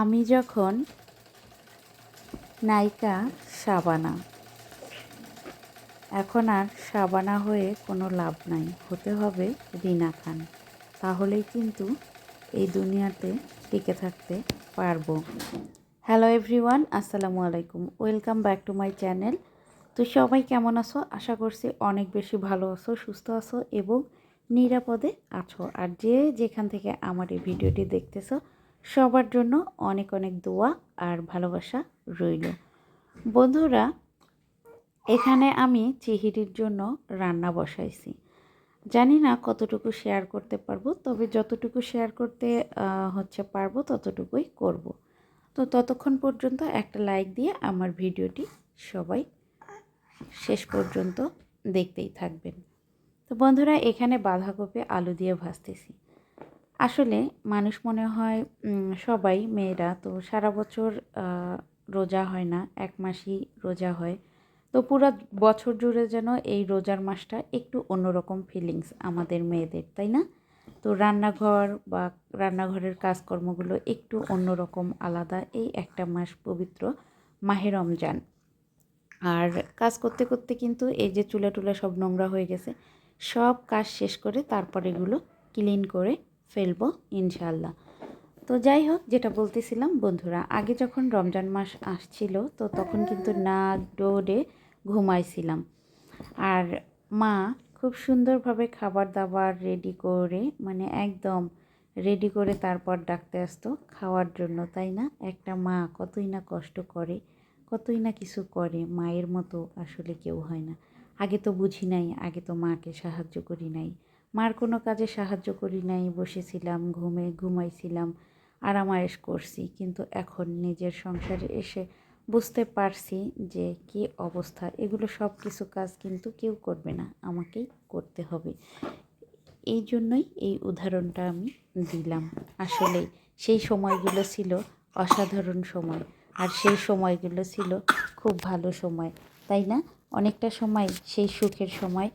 আমি যখন নায়িকা সাবানা এখন আর সাবানা হয়ে কোনো লাভ নাই। হতে হবে রিনা খান। তাহলেই কিন্তু এই দুনিয়াতে টিকে থাকতে পারব। হ্যালো এভরিওয়ান, আসসালামু আলাইকুম। Welcome back to my channel. তো সবাই কেমন আছো? আশা করছি অনেক বেশি ভালো আছো, সুস্থ আছো এবং নিরাপদে আছো। আর যে যেখান থেকে আমার এই ভিডিওটি দেখতেছো সবার জন্য অনেক অনেক দোয়া আর ভালোবাসা রইল। বন্ধুরা, এখানে আমি চিহিরির জন্য রান্না বসাইছি। জানি না কতটুকু শেয়ার করতে পারব, তবে যতটুকু শেয়ার করতে হচ্ছে পারব ততটুকুই করব। তো ততক্ষণ পর্যন্ত একটা লাইক দিয়ে আমার ভিডিওটি সবাই শেষ পর্যন্ত দেখতেই থাকবেন। তো বন্ধুরা, এখানে বাঁধাকপি, আলু দিয়ে ভাজতেছি। আসলে মানুষ মনে হয় সবাই মেয়েরা তো সারা বছর রোজা হয় না, এক মাসই রোজা হয়। তো পুরো বছর জুড়ে যেন এই রোজার মাসটা একটু অন্যরকম ফিলিংস আমাদের মেয়েদের, তাই না? তো রান্নাঘর বা রান্নাঘরের কাজকর্মগুলো একটু অন্যরকম, আলাদা, এই একটা মাস পবিত্র মাহে রমজান। আর কাজ করতে করতে কিন্তু এই যে চুলা টুলা সব নোংরা হয়ে গেছে, সব কাজ শেষ করে তারপর এগুলো ক্লিন করে ফেলব ইনশাল্লাহ তো যাই হোক, যেটা বলতেছিলাম, বন্ধুরা, আগে যখন রমজান মাস আসছিল, তো তখন কিন্তু নাক ডোরে ঘুমাইছিলাম। আর মা খুব সুন্দরভাবে খাবার দাবার রেডি করে মানে একদম রেডি করে তারপর ডাকতে আসতো খাওয়ার জন্য, তাই না? একটা মা কতই না কষ্ট করে, কতই না কিছু করে, মায়ের মতো আসলে কেউ হয় না। আগে তো বুঝি নাই, আগে তো মাকে সাহায্য করি নাই। মার কোনো কাজে সাহায্য করি নাই, বসেছিলাম, ঘুমে ঘুমাইছিলাম, আরামায়েশ করছি, কিন্তু এখন নিজের সংসারে এসে বুঝতে পারছি যে কি অবস্থা। এগুলো সব কিছু কাজ কিন্তু কেউ করবে না, আমাকেই করতে হবে। এই জন্যই এই উদাহরণটা আমি দিলাম। আসলে সেই সময়গুলো ছিল অসাধারণ সময়, আর সেই সময়গুলো ছিল খুব ভালো সময়, তাই না? অনেকটা সময় সেই সুখের সময়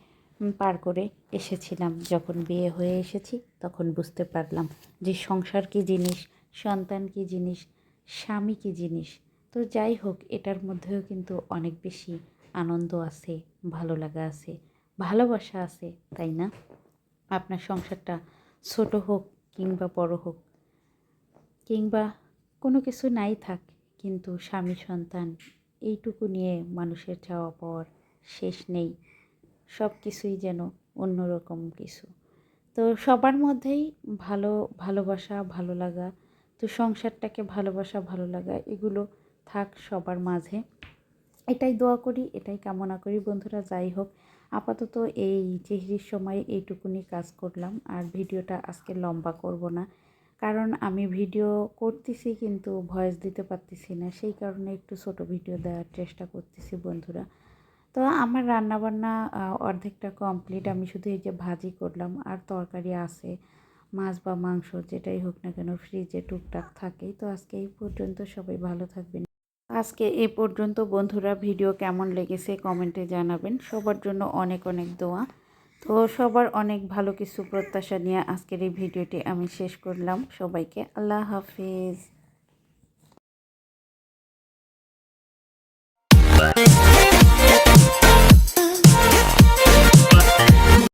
পার করে এসেছিলাম। যখন বিয়ে হয়ে এসেছি, তখন বুঝতে পারলাম যে সংসার কী জিনিস, সন্তান কী জিনিস, স্বামী কী জিনিস। তো যাই হোক, এটার মধ্যেও কিন্তু অনেক বেশি আনন্দ আছে, ভালো লাগা আছে, ভালোবাসা আছে, তাই না? আপনার সংসারটা ছোট হোক কিংবা বড় হোক, কিংবা কোনো কিছু নাই থাক, কিন্তু স্বামী, সন্তান, এইটুকু নিয়ে মানুষের চাওয়া পাওয়ার শেষ নেই। সব কিছুই যেন অন্যরকম কিছু। তো সবার মধ্যেই ভালো ভালোবাসা, ভালো লাগা, তো সংসারটাকে ভালোবাসা, ভালো লাগা, এগুলো থাক সবার মাঝে। এটাই দোয়া করি, এটাই কামনা করি বন্ধুরা, যাই হোক। আপাতত এই চেহরির সময় এইটুকুনি কাজ করলাম, আর ভিডিওটা আজকে লম্বা করব না। কারণ আমি ভিডিও করতেছি কিন্তু ভয়েস দিতে পারতেছি না, সেই কারণে একটু ছোট ভিডিও দেওয়ার চেষ্টা করতেছি বন্ধুরা। তো আমার রান্নাবান্না অর্ধেকটা কমপ্লিট আমি শুধু এই যে ভাজি করলাম, আর তরকারি আছে, মাছ বা মাংস যেটাই হোক না কেন ফ্রিজে টুকটাক থাকেই। তো আজকে এই পর্যন্ত সবাই ভালো থাকবেন। আজকে এ পর্যন্ত বন্ধুরা, ভিডিও কেমন লেগেছে কমেন্টে জানাবেন। সবার জন্য অনেক অনেক দোয়া। তো সবার অনেক ভালো কিছু প্রত্যাশা নিয়ে আজকের এই ভিডিওটি আমি শেষ করলাম। সবাইকে আল্লাহ হাফিজ।